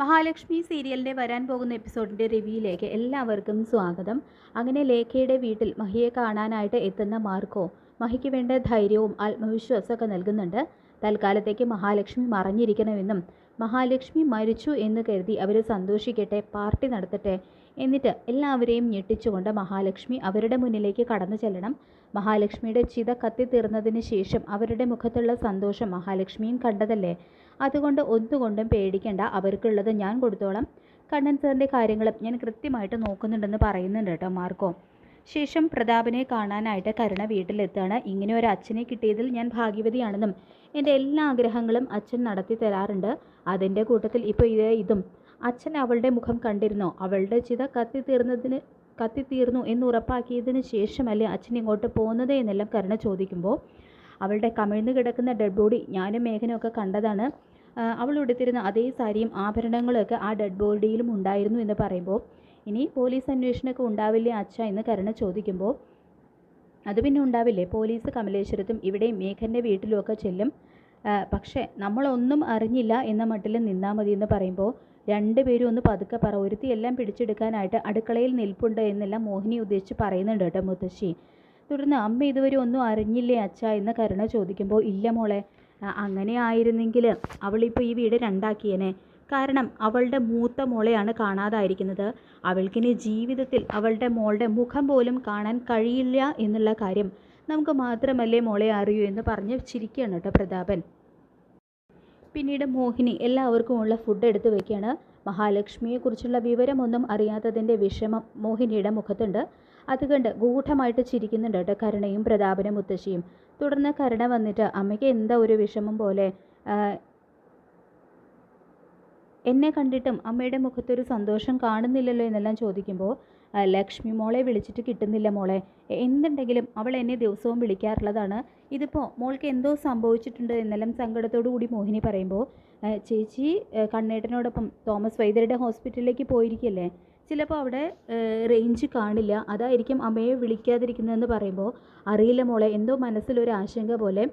മഹാലക്ഷ്മി സീരിയലിന്റെ വരാൻ പോകുന്ന എപ്പിസോഡിന്റെ റിവ്യൂയിലേക്ക് എല്ലാവർക്കും സ്വാഗതം. അങ്ങനെ ലേഖയുടെ വീട്ടിൽ മഹിയെ കാണാനായിട്ട് എത്തുന്ന മാർക്കോ മഹിക്ക് വേണ്ട ധൈര്യവും ആത്മവിശ്വാസമൊക്കെ നൽകുന്നുണ്ട്. തൽക്കാലത്തേക്ക് മഹാലക്ഷ്മി മറഞ്ഞിരിക്കണമെന്നും മഹാലക്ഷ്മി മരിച്ചു എന്ന് കരുതി അവർ സന്തോഷിക്കട്ടെ പാർട്ടി നടത്തട്ടെ എന്നിട്ട് എല്ലാവരെയും ഞെട്ടിച്ചുകൊണ്ട് മഹാലക്ഷ്മി അവരുടെ മുന്നിലേക്ക് കടന്നു ചെല്ലണം. മഹാലക്ഷ്മിയുടെ ചിത കത്തിത്തീർന്നതിന് ശേഷം അവരുടെ മുഖത്തുള്ള സന്തോഷം മഹാലക്ഷ്മിയും കണ്ടതല്ലേ? അതുകൊണ്ട് ഒന്നുകൊണ്ടും പേടിക്കണ്ട. അവർക്കുള്ളത് ഞാൻ കൊടുത്തോളാം. കണ്ണൻ സാറിന്റെ കാര്യങ്ങളും ഞാൻ കൃത്യമായിട്ട് നോക്കുന്നുണ്ടെന്ന് പറയുന്നുണ്ട് കേട്ടോ മാർക്കോ. ശേഷം പ്രതാപനെ കാണാനായിട്ട് കരുണ വീട്ടിലെത്താണ് ഇങ്ങനെ ഒരു അച്ഛനെ കിട്ടിയതിൽ ഞാൻ ഭാഗ്യവതിയാണെന്നും എന്റെ എല്ലാ ആഗ്രഹങ്ങളും അച്ഛൻ നടത്തി തരാറുണ്ട്. അതിന്റെ കൂട്ടത്തിൽ ഇപ്പോൾ ഇത് ഇതും. അച്ഛൻ അവളുടെ മുഖം കണ്ടിരുന്നോ. അവളുടെ ചിത കത്തിത്തീർന്നതിന് കത്തിത്തീർന്നു എന്ന് ഉറപ്പാക്കിയതിന് ശേഷമല്ലേ അച്ഛൻ ഇങ്ങോട്ട് പോകുന്നത് എന്നെല്ലാം കരുണ ചോദിക്കുമ്പോൾ അവളുടെ കമിഴ്ന്നു കിടക്കുന്ന ഡെഡ് ബോഡി ഞാനും മേഘനും ഒക്കെ കണ്ടതാണ്. അവൾ ഉടുത്തിരുന്ന അതേ സാരിയും ആഭരണങ്ങളൊക്കെ ആ ഡെഡ് ബോഡിയിലും ഉണ്ടായിരുന്നു എന്ന് പറയുമ്പോൾ ഇനി പോലീസ് അന്വേഷണമൊക്കെ ഉണ്ടാവില്ലേ അച്ഛ എന്ന് കരുണ ചോദിക്കുമ്പോൾ അത് പിന്നെ ഉണ്ടാവില്ലേ? പോലീസ് കമലേശ്വരത്തും ഇവിടെയും മേഘന്റെ വീട്ടിലുമൊക്കെ ചെല്ലും. പക്ഷേ നമ്മളൊന്നും അറിഞ്ഞില്ല എന്ന മട്ടിൽ നിന്നാൽ മതി എന്ന് പറയുമ്പോൾ രണ്ടുപേരും ഒന്ന് പതുക്കെ പറ ഒരുത്തി എല്ലാം പിടിച്ചെടുക്കാനായിട്ട് അടുക്കളയിൽ നിൽപ്പുണ്ട് എന്നെല്ലാം മോഹിനി ഉദ്ദേശിച്ച് പറയുന്നുണ്ട് കേട്ടോ മുത്തശ്ശി. തുടർന്ന് അമ്മ ഇതുവരെ ഒന്നും അറിഞ്ഞില്ലേ അച്ഛ എന്ന് കരുണ ചോദിക്കുമ്പോൾ ഇല്ല മോളെ അങ്ങനെ ആയിരുന്നെങ്കിൽ അവളിപ്പോൾ ഈ വീട് രണ്ടാക്കിയേനെ. കാരണം അവളുടെ മൂത്ത മോളെയാണ് കാണാതായിരിക്കുന്നത്. അവൾക്കിനി ജീവിതത്തിൽ അവളുടെ മോളുടെ മുഖം പോലും കാണാൻ കഴിയില്ല എന്നുള്ള കാര്യം നമുക്ക് മാത്രമല്ലേ മോളെ അറിയൂ എന്ന് പറഞ്ഞ് ചിരിക്കുകയാണ് കേട്ടോ പ്രതാപൻ. പിന്നീട് മോഹിനി എല്ലാവർക്കും ഉള്ള ഫുഡ് എടുത്ത് വയ്ക്കുകയാണ് മഹാലക്ഷ്മിയെക്കുറിച്ചുള്ള വിവരമൊന്നും അറിയാത്തതിന്റെ വിഷമം മോഹിനിയുടെ മുഖത്തുണ്ട്. അത് കണ്ട് ഗൂഢമായിട്ട് ചിരിക്കുന്നുണ്ട് കേട്ടോ കരുണയും പ്രതാപനും മുത്തശ്ശിയും. തുടർന്ന് കരുണ വന്നിട്ട് അമ്മയ്ക്ക് എന്താ ഒരു വിഷമം പോലെ? എന്നെ കണ്ടിട്ടും അമ്മയുടെ മുഖത്തൊരു സന്തോഷം കാണുന്നില്ലല്ലോ എന്നെല്ലാം ചോദിക്കുമ്പോൾ ലക്ഷ്മി മോളെ വിളിച്ചിട്ട് കിട്ടുന്നില്ല മോളെ. എന്തുണ്ടെങ്കിലും അവൾ എന്നെ ദിവസവും വിളിക്കാറുള്ളതാണ്. ഇതിപ്പോൾ മോൾക്ക് എന്തോ സംഭവിച്ചിട്ടുണ്ട് എന്നെല്ലാം സങ്കടത്തോടു കൂടി മോഹിനി പറയുമ്പോൾ ചേച്ചി കണ്ണേട്ടനോടൊപ്പം തോമസ് വൈദ്യരുടെ ഹോസ്പിറ്റലിലേക്ക് പോയിരിക്കല്ലേ ചിലപ്പോൾ അവിടെ റേഞ്ച് കാണില്ല. അതായിരിക്കും അമ്മയെ വിളിക്കാതിരിക്കുന്നതെന്ന് പറയുമ്പോൾ അറിയില്ല മോളെ എന്തോ മനസ്സിലൊരു ആശങ്ക പോലെ.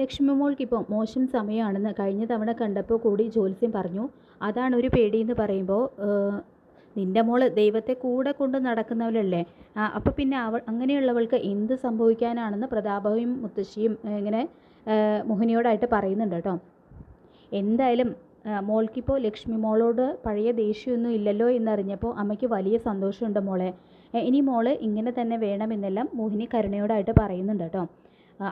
ലക്ഷ്മി മോൾക്കിപ്പോൾ മോശം സമയമാണെന്ന് കഴിഞ്ഞ തവണ കണ്ടപ്പോൾ കൂടി ജ്യോത്സ്യം പറഞ്ഞു. അതാണ് ഒരു പേടിയെന്ന് പറയുമ്പോൾ നിന്റെ മോൾ ദൈവത്തെ കൂടെ കൊണ്ട് നടക്കുന്നവരല്ലേ അപ്പോൾ പിന്നെ അവൾ അങ്ങനെയുള്ളവൾക്ക് എന്ത് സംഭവിക്കാനാണെന്ന് പ്രതാപവും മുത്തശ്ശിയും ഇങ്ങനെ മോഹിനിയോടായിട്ട് പറയുന്നുണ്ട് കേട്ടോ. എന്തായാലും മോൾക്കിപ്പോൾ ലക്ഷ്മി മോളോട് പഴയ ദേഷ്യമൊന്നും ഇല്ലല്ലോ എന്നറിഞ്ഞപ്പോൾ അമ്മയ്ക്ക് വലിയ സന്തോഷമുണ്ട് മോളെ. ഇനി മോൾ ഇങ്ങനെ തന്നെ വേണമെന്നെല്ലാം മോഹിനി കരുണയോടായിട്ട് പറയുന്നുണ്ട് കേട്ടോ.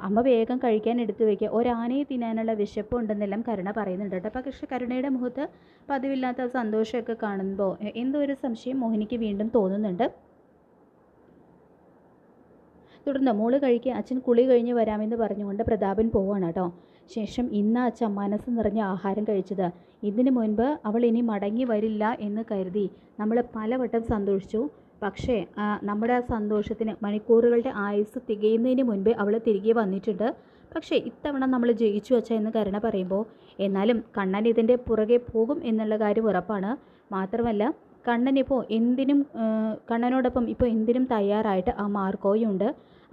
അമ്മ വേഗം കഴിക്കാൻ എടുത്തു വയ്ക്കുക ഒരാനയെ തിന്നാനുള്ള വിശപ്പ് ഉണ്ടെന്നെല്ലാം കരുണ പറയുന്നുണ്ട് കേട്ടോ. പക്ഷേ കരുണയുടെ മുഖത്ത് പതിവില്ലാത്ത സന്തോഷമൊക്കെ കാണുമ്പോൾ എന്തോ ഒരു സംശയം മോഹിനിക്ക് വീണ്ടും തോന്നുന്നുണ്ട്. തുടർന്ന് മോൾ കഴിക്കുക അച്ഛൻ കുളി കഴിഞ്ഞ് വരാമെന്ന് പറഞ്ഞുകൊണ്ട് പ്രതാപൻ പോവാണ് കേട്ടോ. ശേഷം ഇന്ന് അച്ഛ മനസ്സ് നിറഞ്ഞ ആഹാരം കഴിച്ചത്. ഇതിനു മുൻപ് അവൾ ഇനി മടങ്ങി വരില്ല എന്ന് കരുതി നമ്മൾ പലവട്ടം സന്തോഷിച്ചു. പക്ഷേ നമ്മുടെ ആ സന്തോഷത്തിന് മണിക്കൂറുകളുടെ ആയുസ് തികയുന്നതിന് മുൻപേ അവൾ തിരികെ വന്നിട്ടുണ്ട്. പക്ഷേ ഇത്തവണ നമ്മൾ ജയിച്ചു അച്ഛ എന്ന് കരുണ പറയുമ്പോൾ എന്നാലും കണ്ണൻ ഇതിന്റെ പുറകെ പോകും എന്നുള്ള കാര്യം ഉറപ്പാണ്. മാത്രമല്ല കണ്ണൻ ഇപ്പോൾ എന്തിനും കണ്ണനോടൊപ്പം ഇപ്പോൾ എന്തിനും തയ്യാറായിട്ട് ആ മാർക്കോയുണ്ട്.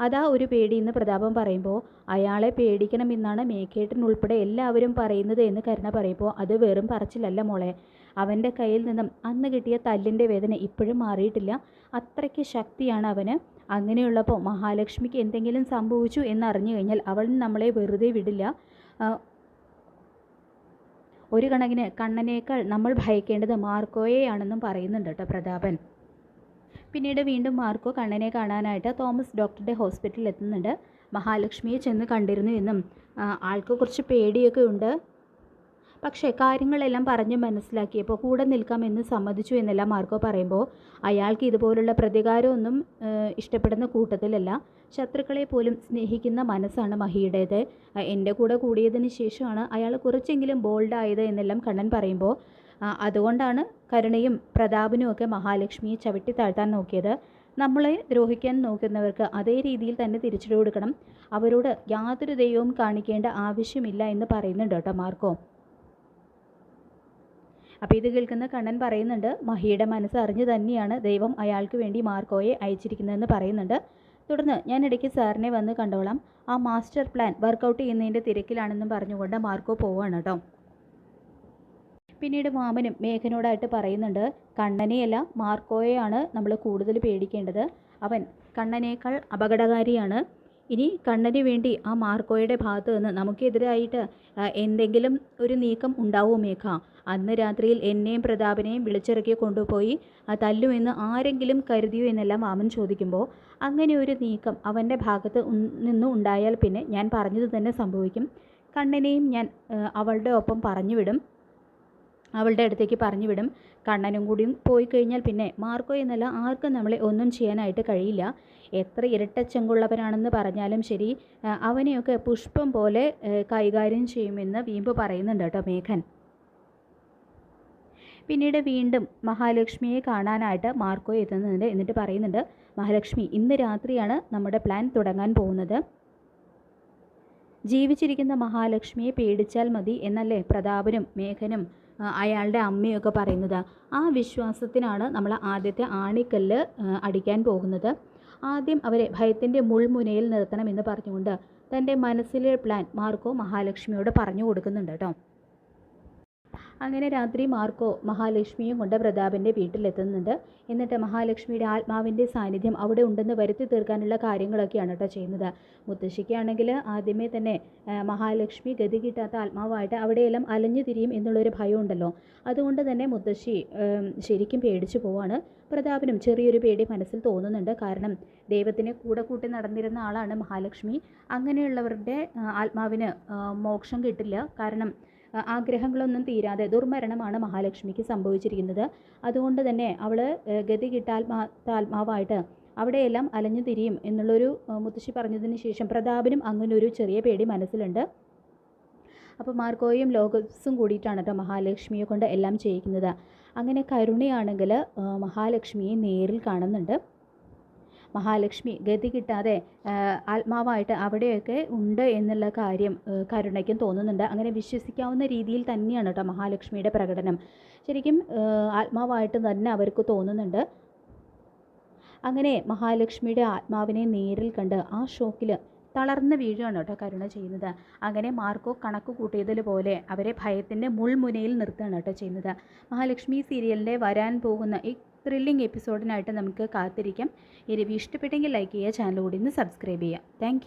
അതാ ഒരു പേടി എന്ന് പ്രതാപം പറയുമ്പോൾ അയാളെ പേടിക്കണമെന്നാണ് മേക്കേട്ടൻ ഉൾപ്പെടെ എല്ലാവരും പറയുന്നത് എന്ന് കരുണ പറയുമ്പോൾ അത് വെറും പറച്ചിലല്ല മോളെ. അവന്റെ കയ്യിൽ നിന്നും അന്ന് കിട്ടിയ തല്ലിന്റെ വേദന ഇപ്പോഴും മാറിയിട്ടില്ല. അത്രയ്ക്ക് ശക്തിയാണ് അവന്. അങ്ങനെയുള്ളപ്പോൾ മഹാലക്ഷ്മിക്ക് എന്തെങ്കിലും സംഭവിച്ചു എന്നറിഞ്ഞു കഴിഞ്ഞാൽ അവൾ നമ്മളെ വെറുതെ വിടില്ല. ഒരു കണക്കിന് കണ്ണനേക്കാൾ നമ്മൾ ഭയക്കേണ്ടത് മാർക്കോയെയാണെന്നും പറയുന്നുണ്ട് കേട്ടോ പ്രതാപൻ. പിന്നീട് വീണ്ടും മാർക്കോ കണ്ണനെ കാണാനായിട്ട് തോമസ് ഡോക്ടറുടെ ഹോസ്പിറ്റലിൽ എത്തുന്നുണ്ട് മഹാലക്ഷ്മിയെ ചെന്ന് കണ്ടിരുന്നു എന്നും ആൾക്ക് കുറച്ച് പേടിയൊക്കെ ഉണ്ട്. പക്ഷേ കാര്യങ്ങളെല്ലാം പറഞ്ഞ് മനസ്സിലാക്കിയപ്പോൾ കൂടെ നിൽക്കാമെന്ന് സമ്മതിച്ചു എന്നെല്ലാം മാർക്കോ പറയുമ്പോൾ. അയാൾക്ക് ഇതുപോലുള്ള പ്രതികാരമൊന്നും ഇഷ്ടപ്പെടുന്ന കൂട്ടത്തിലല്ല. ശത്രുക്കളെ പോലും സ്നേഹിക്കുന്ന മനസ്സാണ് മഹിയുടേത്. എന്റെ കൂടെ കൂടിയതിന് ശേഷമാണ് അയാൾ കുറച്ചെങ്കിലും ബോൾഡായത് എന്നെല്ലാം കണ്ണൻ പറയുമ്പോൾ. അതുകൊണ്ടാണ് കരുണയും പ്രതാപനും ഒക്കെ മഹാലക്ഷ്മിയെ ചവിട്ടി താഴ്ത്താൻ നോക്കിയത്. നമ്മളെ ദ്രോഹിക്കാൻ നോക്കുന്നവർക്ക് അതേ രീതിയിൽ തന്നെ തിരിച്ചിട്ട് കൊടുക്കണം. അവരോട് യാതൊരു ദൈവവും കാണിക്കേണ്ട ആവശ്യമില്ല എന്ന് പറയുന്നുണ്ട് കേട്ടോ മാർക്കോ. അപ്പോൾ ഇത് കേൾക്കുന്ന കണ്ണൻ പറയുന്നുണ്ട് മഹിയുടെ മനസ്സ് അറിഞ്ഞു തന്നെയാണ് ദൈവം അയാൾക്ക് വേണ്ടി മാർക്കോയെ അയച്ചിരിക്കുന്നതെന്ന് പറയുന്നുണ്ട്. തുടർന്ന് ഞാൻ ഇടയ്ക്ക് സാറിനെ വന്ന് കണ്ടോളാം. ആ മാസ്റ്റർ പ്ലാൻ വർക്കൗട്ട് ചെയ്യുന്നതിന്റെ തിരക്കിലാണെന്നും പറഞ്ഞുകൊണ്ട് മാർക്കോ പോവാണ് കേട്ടോ. പിന്നീട് വാമനും മേഘനോടായിട്ട് പറയുന്നുണ്ട് കണ്ണനെയല്ല മാർക്കോയെയാണ് നമ്മൾ കൂടുതൽ പേടിക്കേണ്ടത്. അവൻ കണ്ണനേക്കാൾ അപകടകാരിയാണ്. ഇനി കണ്ണന് വേണ്ടി ആ മാർക്കോയുടെ ഭാഗത്തു നിന്ന് നമുക്കെതിരായിട്ട് എന്തെങ്കിലും ഒരു നീക്കം ഉണ്ടാവുമോ മേഘ? അന്ന് രാത്രിയിൽ എന്നെയും പ്രതാപനെയും വിളിച്ചിറക്കി കൊണ്ടുപോയി തല്ലുമെന്ന് ആരെങ്കിലും കരുതിയോ എന്നെല്ലാം വാമൻ ചോദിക്കുമ്പോൾ അങ്ങനെ ഒരു നീക്കം അവന്റെ ഭാഗത്ത് നിന്ന് ഉണ്ടായാൽ പിന്നെ ഞാൻ പറഞ്ഞത് തന്നെ സംഭവിക്കും. കണ്ണനെയും ഞാൻ അവളുടെ ഒപ്പം പറഞ്ഞു വിടും അവളുടെ അടുത്തേക്ക് പറഞ്ഞു വിടും കണ്ണനും കൂടിയും പോയി കഴിഞ്ഞാൽ പിന്നെ മാർക്കോ എന്നല്ല ആർക്കും നമ്മളെ ഒന്നും ചെയ്യാനായിട്ട് കഴിയില്ല. എത്ര ഇരട്ടച്ചെങ്കുള്ളവനാണെന്ന് പറഞ്ഞാലും ശരി അവനെയൊക്കെ പുഷ്പം പോലെ കൈകാര്യം ചെയ്യുമെന്ന് വീമ്പ് പറയുന്നുണ്ട് കേട്ടോ മേഘൻ. പിന്നീട് വീണ്ടും മഹാലക്ഷ്മിയെ കാണാനായിട്ട് മാർക്കോ എത്തുന്നുണ്ട് എന്നിട്ട് പറയുന്നുണ്ട് മഹാലക്ഷ്മി ഇന്ന് രാത്രിയാണ് നമ്മുടെ പ്ലാൻ തുടങ്ങാൻ പോകുന്നത്. ജീവിച്ചിരിക്കുന്ന മഹാലക്ഷ്മിയെ പേടിച്ചാൽ മതി എന്നല്ലേ പ്രതാപനും മേഘനും അയാളുടെ അമ്മയൊക്കെ പറയുന്നത് ആ വിശ്വാസത്തിനാണ് നമ്മൾ ആദ്യത്തെ ആണിക്കല്ല് അടിക്കാൻ പോകുന്നത്. ആദ്യം അവരെ ഭയത്തിന്റെ മുൾമുനയിൽ നിർത്തണമെന്ന് പറഞ്ഞുകൊണ്ട് തന്റെ മനസ്സിലെ പ്ലാൻ മാർക്കോ മഹാലക്ഷ്മിയോട് പറഞ്ഞു കൊടുക്കുന്നുണ്ട് കേട്ടോ. അങ്ങനെ രാത്രി മാർക്കോ മഹാലക്ഷ്മിയും കൊണ്ട് പ്രതാപന്റെ വീട്ടിലെത്തുന്നുണ്ട്. എന്നിട്ട് മഹാലക്ഷ്മിയുടെ ആത്മാവിന്റെ സാന്നിധ്യം അവിടെ ഉണ്ടെന്ന് വരുത്തി തീർക്കാനുള്ള കാര്യങ്ങളൊക്കെയാണ് കേട്ടോ ചെയ്യുന്നത്. മുത്തശ്ശിക്കാണെങ്കിൽ ആദ്യമേ തന്നെ മഹാലക്ഷ്മി ഗതി കിട്ടാത്ത ആത്മാവായിട്ട് അവിടെയെല്ലാം അലഞ്ഞു തിരിയും എന്നുള്ളൊരു ഭയമുണ്ടല്ലോ. അതുകൊണ്ട് തന്നെ മുത്തശ്ശി ശരിക്കും പേടിച്ചു പോവാണ്. പ്രതാപനും ചെറിയൊരു പേടി മനസ്സിൽ തോന്നുന്നുണ്ട്. കാരണം ദൈവത്തിനെ കൂടെ കൂട്ടി നടന്നിരുന്ന ആളാണ് മഹാലക്ഷ്മി. അങ്ങനെയുള്ളവരുടെ ആത്മാവിന് മോക്ഷം കിട്ടില്ല. കാരണം ആഗ്രഹങ്ങളൊന്നും തീരാതെ ദുർമരണമാണ് മഹാലക്ഷ്മിക്ക് സംഭവിച്ചിരിക്കുന്നത്. അതുകൊണ്ട് തന്നെ അവൾ ഗതി കിട്ടാത്മാ താത്മാവായിട്ട് അവിടെയെല്ലാം അലഞ്ഞു തിരിയും എന്നുള്ളൊരു മുത്തശ്ശി പറഞ്ഞതിന് ശേഷം പ്രതാപനും അങ്ങനെ ഒരു ചെറിയ പേടി മനസ്സിലുണ്ട്. അപ്പോൾ മാർക്കോയും ലോകസും കൂടിയിട്ടാണ് കേട്ടോ മഹാലക്ഷ്മിയെ കൊണ്ട് എല്ലാം ചെയ്യിക്കുന്നത്. അങ്ങനെ കരുണയാണെങ്കിൽ മഹാലക്ഷ്മിയെ നേരിൽ കാണുന്നുണ്ട്. മഹാലക്ഷ്മി ഗതി കിട്ടാതെ ആത്മാവായിട്ട് അവിടെയൊക്കെ ഉണ്ട് എന്നുള്ള കാര്യം കരുണയ്ക്കും തോന്നുന്നുണ്ട്. അങ്ങനെ വിശ്വസിക്കാവുന്ന രീതിയിൽ തന്നെയാണ് കേട്ടോ മഹാലക്ഷ്മിയുടെ പ്രകടനം. ശരിക്കും ആത്മാവായിട്ട് തന്നെ അവർക്ക് തോന്നുന്നുണ്ട്. അങ്ങനെ മഹാലക്ഷ്മിയുടെ ആത്മാവിനെ നേരിൽ കണ്ട് ആ ഷോക്കിൽ തളർന്ന് വീഴുകയാണ് കേട്ടോ കരുണ ചെയ്യുന്നത്. അങ്ങനെ മാർക്കോ കണക്ക് കൂട്ടിയതിൽ പോലെ അവരെ ഭയത്തിന്റെ മുൾമുനയിൽ നിർത്തുകയാണ് കേട്ടോ ചെയ്യുന്നത്. മഹാലക്ഷ്മി സീരിയലിന്റെ വരാൻ പോകുന്ന ഈ ത്രില്ലിംഗ് എപ്പിസോഡിനായിട്ട് നമുക്ക് കാത്തിരിക്കാം. ഈ ഇഷ്ടപ്പെട്ടെങ്കിൽ ലൈക്ക് ചെയ്യുക ചാനൽ കൂടി ഒന്ന് സബ്സ്ക്രൈബ് ചെയ്യുക. താങ്ക്